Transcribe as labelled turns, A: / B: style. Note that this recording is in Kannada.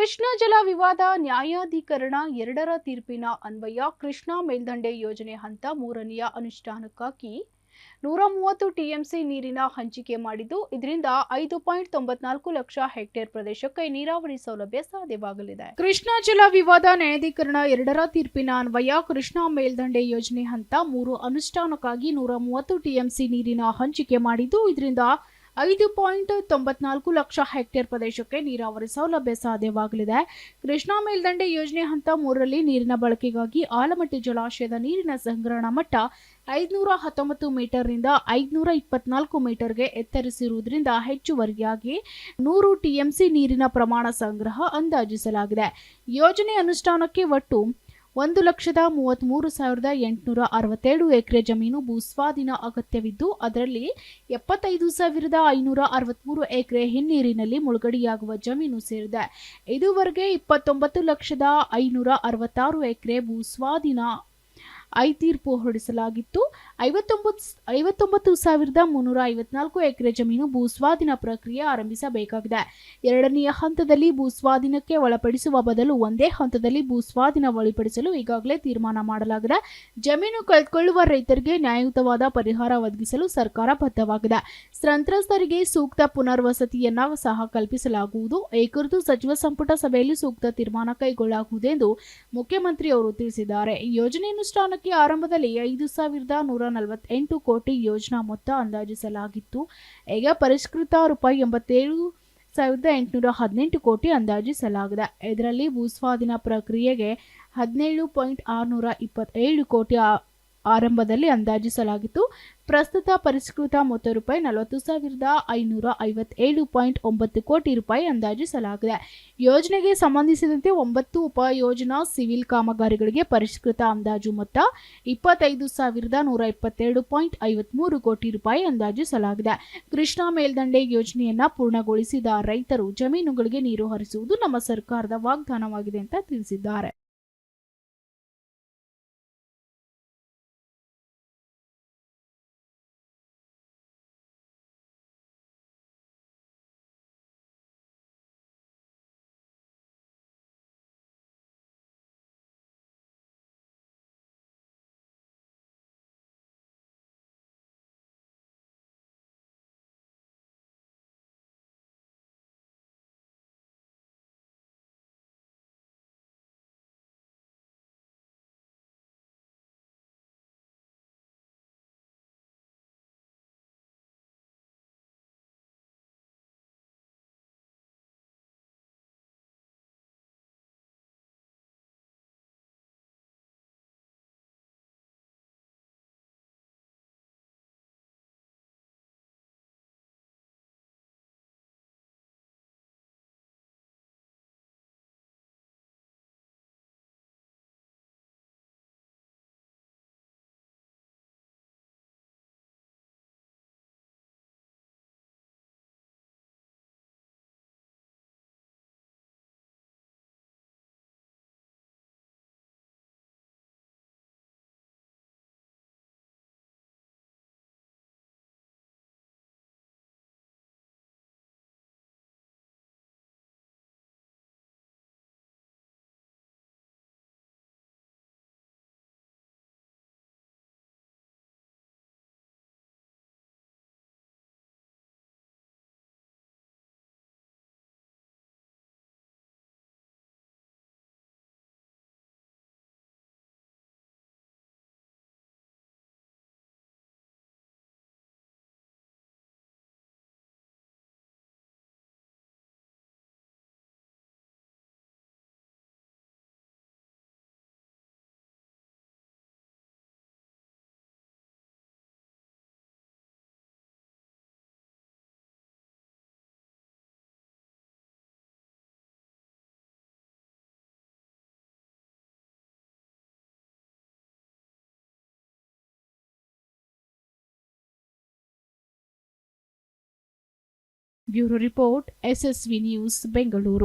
A: ಕೃಷ್ಣ ಜಲ ವಿವಾದ ನ್ಯಾಯಾಧಿಕರಣ ಎರಡರ ತೀರ್ಪಿನ ಅನ್ವಯ ಕೃಷ್ಣಾ ಮೇಲ್ದಂಡೆ ಯೋಜನೆ ಹಂತ ಮೂರನೆಯ ಅನುಷ್ಠಾನಕ್ಕಾಗಿ ನೂರ ಮೂವತ್ತು ಟಿಎಂಸಿ ನೀರಿನ ಹಂಚಿಕೆ ಮಾಡಿದ್ದು, ಇದರಿಂದ ಐದು ಪಾಯಿಂಟ್ ತೊಂಬತ್ನಾಲ್ಕು ಲಕ್ಷ ಹೆಕ್ಟೇರ್ ಪ್ರದೇಶಕ್ಕೆ ನೀರಾವರಿ ಸೌಲಭ್ಯ ಸಾಧ್ಯವಾಗಲಿದೆ. ಕೃಷ್ಣಾ ಜಲ ವಿವಾದ ನ್ಯಾಯಾಧೀಕರಣ ಎರಡರ ತೀರ್ಪಿನ ಅನ್ವಯ ಕೃಷ್ಣಾ ಮೇಲ್ದಂಡೆ ಯೋಜನೆ ಹಂತ ಮೂರು ಅನುಷ್ಠಾನಕ್ಕಾಗಿ ನೂರ ಮೂವತ್ತು ಟಿಎಂಸಿ ನೀರಿನ ಹಂಚಿಕೆ ಮಾಡಿದ್ದು, ಇದರಿಂದ ಐದು ಪಾಯಿಂಟ್ ತೊಂಬತ್ನಾಲ್ಕು ಲಕ್ಷ ಹೆಕ್ಟೇರ್ ಪ್ರದೇಶಕ್ಕೆ ನೀರಾವರಿ ಸೌಲಭ್ಯ ಸಾಧ್ಯವಾಗಲಿದೆ. ಕೃಷ್ಣಾ ಮೇಲ್ದಂಡೆ ಯೋಜನೆ ಹಂತ ಮೂರರಲ್ಲಿ ನೀರಿನ ಬಳಕೆಗಾಗಿ ಆಲಮಟ್ಟಿ ಜಲಾಶಯದ ನೀರಿನ ಸಂಗ್ರಹಣಾ ಮಟ್ಟ ಐದುನೂರ ಹತ್ತೊಂಬತ್ತು ಮೀಟರ್ನಿಂದ ಐದುನೂರ ಇಪ್ಪತ್ನಾಲ್ಕು ಮೀಟರ್ಗೆ ಎತ್ತರಿಸಿರುವುದರಿಂದ ಹೆಚ್ಚುವರಿಯಾಗಿ ನೂರು ಟಿಎಂಸಿ ನೀರಿನ ಪ್ರಮಾಣ ಸಂಗ್ರಹ ಅಂದಾಜಿಸಲಾಗಿದೆ. ಯೋಜನೆ ಅನುಷ್ಠಾನಕ್ಕೆ ಒಟ್ಟು ಒಂದು ಲಕ್ಷದ ಮೂವತ್ತ್ಮೂರು ಸಾವಿರದ ಎಂಟುನೂರ ಅರವತ್ತೇಳು ಎಕರೆ ಜಮೀನು ಭೂಸ್ವಾಧೀನ ಅಗತ್ಯವಿದ್ದು, ಅದರಲ್ಲಿ ಎಪ್ಪತ್ತೈದು ಸಾವಿರದ ಐನೂರ ಅರವತ್ತ್ಮೂರು ಎಕರೆ ಹಿನ್ನೀರಿನಲ್ಲಿ ಮುಳುಗಡೆಯಾಗುವ ಜಮೀನು ಸೇರಿದೆ. ಇದುವರೆಗೆ ಇಪ್ಪತ್ತೊಂಬತ್ತು ಲಕ್ಷದ ಐನೂರ ಅರವತ್ತಾರು ಎಕರೆ ಭೂಸ್ವಾಧೀನ ಐ ತೀರ್ಪು ಹೊರಡಿಸಲಾಗಿತ್ತು. ಐವತ್ತೊಂಬತ್ತು ಐವತ್ತೊಂಬತ್ತು ಸಾವಿರದ ಮುನ್ನೂರ ಐವತ್ನಾಲ್ಕು ಎಕರೆ ಜಮೀನು ಭೂಸ್ವಾಧೀನ ಪ್ರಕ್ರಿಯೆ ಆರಂಭಿಸಬೇಕಾಗಿದೆ. ಎರಡನೆಯ ಹಂತದಲ್ಲಿ ಭೂಸ್ವಾಧೀನಕ್ಕೆ ಒಳಪಡಿಸುವ ಬದಲು ಒಂದೇ ಹಂತದಲ್ಲಿ ಭೂಸ್ವಾಧೀನ ಒಳಪಡಿಸಲು ಈಗಾಗಲೇ ತೀರ್ಮಾನ ಮಾಡಲಾಗಿದೆ. ಜಮೀನು ಕಳೆದುಕೊಳ್ಳುವ ರೈತರಿಗೆ ನ್ಯಾಯಯುತವಾದ ಪರಿಹಾರ ಒದಗಿಸಲು ಸರ್ಕಾರ ಬದ್ಧವಾಗಿದೆ. ಸಂತ್ರಸ್ತರಿಗೆ ಸೂಕ್ತ ಪುನರ್ವಸತಿಯನ್ನ ಸಹ ಕಲ್ಪಿಸಲಾಗುವುದು. ಈ ಕುರಿತು ಸಚಿವ ಸಂಪುಟ ಸಭೆಯಲ್ಲಿ ಸೂಕ್ತ ತೀರ್ಮಾನ ಕೈಗೊಳ್ಳಲಾಗುವುದು ಎಂದು ಮುಖ್ಯಮಂತ್ರಿ ಅವರು ತಿಳಿಸಿದ್ದಾರೆ ಯೋಜನೆ ಅನುಷ್ಠಾನಕ್ಕೆ ಆರಂಭದಲ್ಲಿ ಐದು ಸಾವಿರದ ನೂರ ನಲವತ್ತೆಂಟು ಕೋಟಿ ಯೋಜನಾ ಮೊತ್ತ ಅಂದಾಜಿಸಲಾಗಿತ್ತು. ಈಗ ಪರಿಷ್ಕೃತ ರೂಪಾಯಿ ಎಂಬತ್ತೇಳು ಸಾವಿರದ ಎಂಟುನೂರ ಹದಿನೆಂಟು ಕೋಟಿ ಅಂದಾಜಿಸಲಾಗಿದೆ. ಇದರಲ್ಲಿ ಭೂಸ್ವಾಧೀನ ಪ್ರಕ್ರಿಯೆಗೆ ಹದಿನೇಳು ಪಾಯಿಂಟ್ ಆರುನೂರ ಇಪ್ಪತ್ತೇಳು ಕೋಟಿ ಆರಂಭದಲ್ಲಿ ಅಂದಾಜಿಸಲಾಗಿತ್ತು. ಪ್ರಸ್ತುತ ಪರಿಷ್ಕೃತ ಮೊತ್ತ ರೂಪಾಯಿ ನಲವತ್ತು ಸಾವಿರದ ಐನೂರ ಐವತ್ತೇಳು ಪಾಯಿಂಟ್ ಒಂಬತ್ತು ಕೋಟಿ ರೂಪಾಯಿ ಅಂದಾಜಿಸಲಾಗಿದೆ. ಯೋಜನೆಗೆ ಸಂಬಂಧಿಸಿದಂತೆ ಒಂಬತ್ತು ಉಪಯೋಜನಾ ಸಿವಿಲ್ ಕಾಮಗಾರಿಗಳಿಗೆ ಪರಿಷ್ಕೃತ ಅಂದಾಜು ಮೊತ್ತ ಇಪ್ಪತ್ತೈದು ಸಾವಿರದ ನೂರ ಇಪ್ಪತ್ತೆರಡು ಪಾಯಿಂಟ್ ಐವತ್ಮೂರು ಕೋಟಿ ರೂಪಾಯಿ ಅಂದಾಜಿಸಲಾಗಿದೆ. ಕೃಷ್ಣಾ ಮೇಲ್ದಂಡೆ ಯೋಜನೆಯನ್ನ ಪೂರ್ಣಗೊಳಿಸಿದ ರೈತರು ಜಮೀನುಗಳಿಗೆ ನೀರು ಹರಿಸುವುದು ನಮ್ಮ ಸರ್ಕಾರದ ವಾಗ್ದಾನವಾಗಿದೆ ಅಂತ ತಿಳಿಸಿದ್ದಾರೆ. bureau report SSV news Bengaluru